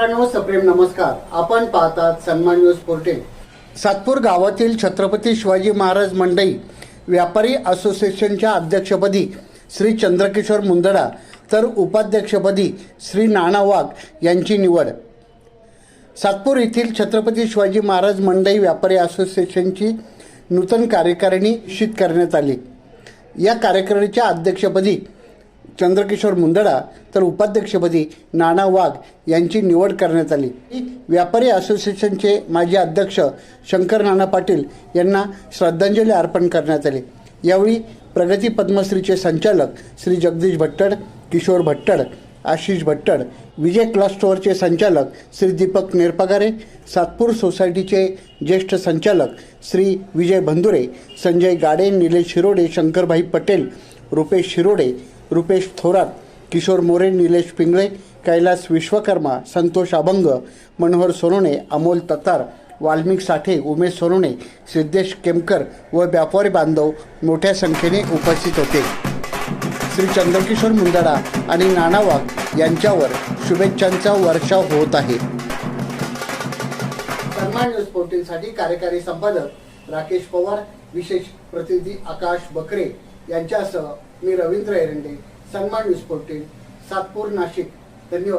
मित्रांनो सप्रेम नमस्कार. आपण पाहतात सन्मान न्यूज पोर्टेल. सातपूर गावातील छत्रपती शिवाजी महाराज मंडई व्यापारी असोसिएशनच्या अध्यक्षपदी श्री चंद्रकिशोर मुंदडा तर उपाध्यक्षपदी श्री नाना वाघ यांची निवड. सातपूर येथील छत्रपती शिवाजी महाराज मंडई व्यापारी असोसिएशनची नूतन कार्यकारिणी निश्चित करण्यात आली. या कार्यकारिणीच्या अध्यक्षपदी चंद्रकिशोर मुंदडा तर उपाध्यक्षपदी नाना वाघ यांची निवड करण्यात आली. व्यापारी असोसिएशनचे माजी अध्यक्ष शंकर नाना पाटील यांना श्रद्धांजली अर्पण करण्यात आली. यावेळी प्रगती पद्मश्रीचे संचालक श्री जगदीश भट्टड किशोर भट्टड आशिष भट्टड विजय क्लास स्टोअरचे संचालक श्री दीपक नेरपगारे सातपूर सोसायटीचे ज्येष्ठ संचालक श्री विजय बंधुरे संजय गाडे निलेश शिरोडे शंकरभाई पटेल रुपेश शिरोडे रुपेश थोरात किशोर मोरे निलेश पिंगळे कैलास विश्वकर्मा संतोष अभंग मनोहर सोनोने अमोल ततार वाल्मिक साठे उमेश सोनोने सिद्धेश केमकर व व्यापारी बांधव मोठ्या संख्येने उपस्थित होते. श्री चंद्रकिशोर मुंदडा आणि नाना वाघ यांच्यावर शुभेच्छांचा वर्षाव होत आहे. सन्मान न्यूज पोर्टलसाठी कार्यकारी संपादक राकेश पवार विशेष प्रतिनिधी आकाश बकरे यांच्यासह मी रवींद्र एरंडे सन्मान न्यूज सातपूर नाशिक. धन्यवाद.